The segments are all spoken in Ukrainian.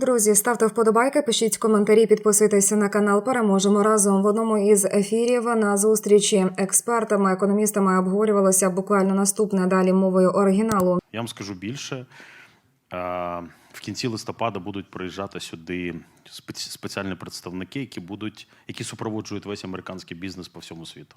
Друзі, ставте вподобайки, пишіть коментарі, підписуйтеся на канал. Переможемо разом. В одному із ефірів на зустрічі експертами, економістами обговорювалося буквально наступне далі мовою оригіналу. Я вам скажу більше. Е, В кінці листопада будуть приїжджати сюди спеці- спеціальні представники, які будуть, які супроводжують весь американський бізнес по всьому світу.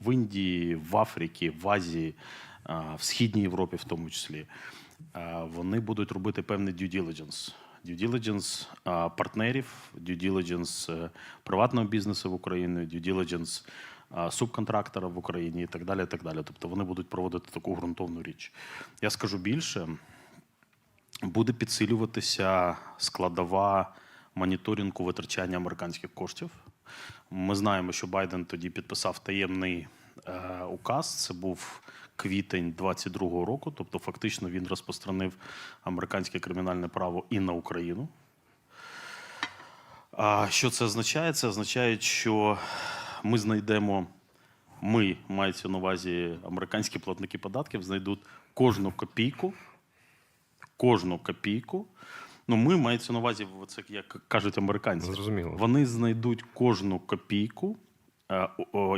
В Індії, в Африці, в Азії, е, в Східній Європі, в тому числі. Е, Вони будуть робити певний due diligence. Due diligence партнерів, due diligence е, приватного бізнесу в Україні, due diligence субконтрактора в Україні і так далі. і так далі. Тобто вони будуть проводити таку ґрунтовну річ. Я скажу більше, буде підсилюватися складова моніторингу витрачання американських коштів. Ми знаємо, що Байден тоді підписав таємний е, указ. Це був квітень 22-го року. Тобто, фактично, він розпространив американське кримінальне право і на Україну. А що це означає? Це означає, що ми знайдемо, ми, мається на увазі американські платники податків, знайдуть кожну копійку, кожну копійку. Ну, ми мається на увазі, це як кажуть американці. Зрозуміло. Вони знайдуть кожну копійку,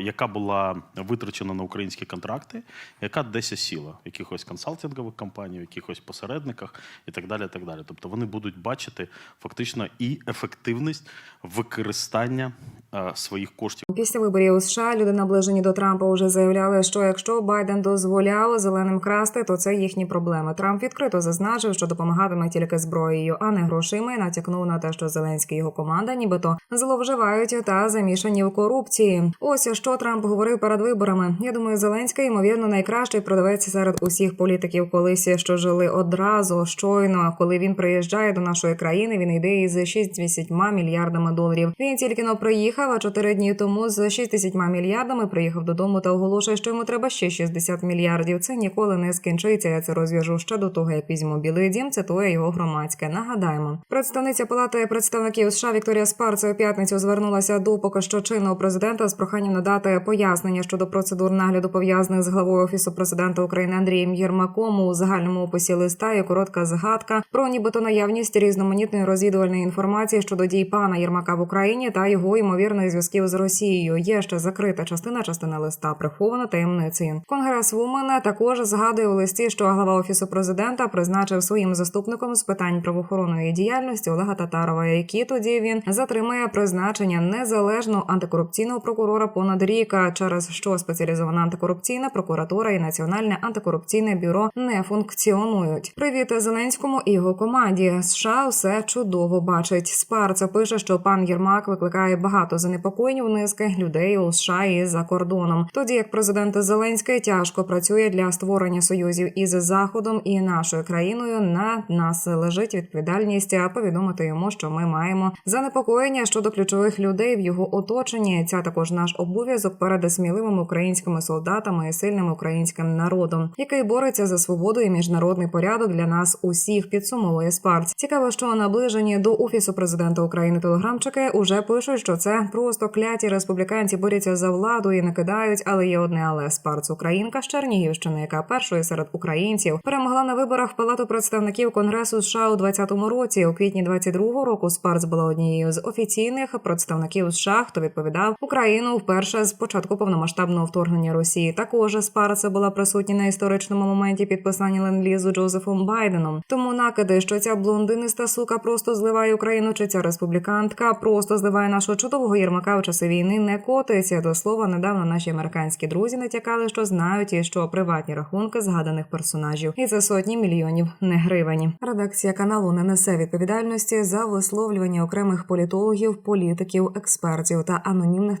яка була витрачена на українські контракти, яка десь осіла в якихось консалтингових компаній, в якихось посередниках і так далі. так далі. Тобто вони будуть бачити фактично і ефективність використання е, своїх коштів. Після виборів у США люди наближені до Трампа вже заявляли, що якщо Байден дозволяв зеленим красти, то це їхні проблеми. Трамп відкрито зазначив, що допомагатиме тільки зброєю, а не грошима. і Натякнув на те, що Зеленський і його команда, нібито зловживають та замішані в корупції. Ось що Трамп говорив перед виборами. Я думаю, Зеленський ймовірно найкращий продавець серед усіх політиків, колись що жили одразу щойно. Коли він приїжджає до нашої країни, він йде із 60 мільярдами доларів. Він тільки но приїхав, а чотири дні тому з 60 мільярдами приїхав додому та оголошує, що йому треба ще 60 мільярдів. Це ніколи не скінчиться. Я це розв'яжу ще до того, як візьму білий дім. Цитує його громадське. Нагадаємо, представниця палати представників США Вікторія Спарце у п'ятницю звернулася до поки що чинного президента з проханням надати пояснення щодо процедур нагляду пов'язаних з главою офісу президента України Андрієм Єрмаком у загальному описі листа. Є коротка згадка про нібито наявність різноманітної розвідувальної інформації щодо дій пана Єрмака в Україні та його ймовірних зв'язків з Росією. Є ще закрита частина частина листа, прихована таємницею. Конгресвумен також згадує у листі, що глава офісу президента призначив своїм заступником з питань правоохоронної діяльності Олега Татарова, який тоді він затримає призначення незалежного антикорупційного прокурора понад рік, через що спеціалізована антикорупційна прокуратура і національне антикорупційне бюро не функціонують. Привіт Зеленському і його команді. США все чудово бачить. Спарца пише, що пан Єрмак викликає багато занепокоєнь у низки людей у США і за кордоном. Тоді як президент Зеленський тяжко працює для створення союзів із заходом і нашою країною. На нас лежить відповідальність повідомити йому, що ми маємо занепокоєння щодо ключових людей в його оточенні. Ця також наш обов'язок перед сміливими українськими солдатами і сильним українським народом, який бореться за свободу і міжнародний порядок для нас усіх. Підсумовує Спарц. Цікаво, що наближені до офісу президента України телеграмчики уже пишуть, що це просто кляті республіканці борються за владу і накидають, але є одне але Спарц Українка з Чернігівщини, яка першою серед українців перемогла на виборах в Палату представників Конгресу США у 2020 році. У квітні 22-го року Спарц була однією з офіційних представників США, хто відповідав Україну вперше з початку повномасштабного вторгнення Росії. Також Спарц була присутня на історичному моменті підписання ленд-лізу Джозефом Байденом. Тому накиди, що ця блондиниста сука просто зливає Україну, чи ця республікантка просто зливає нашого чудового Єрмака в часи війни, не котиться. До слова, недавно наші американські друзі натякали, що знають і що приватні рахунки згаданих персонажів, і це сотні мільйонів не гривень. Редакція каналу не несе відповідальності за висловлювання окремих політологів, політиків, експертів та анонімних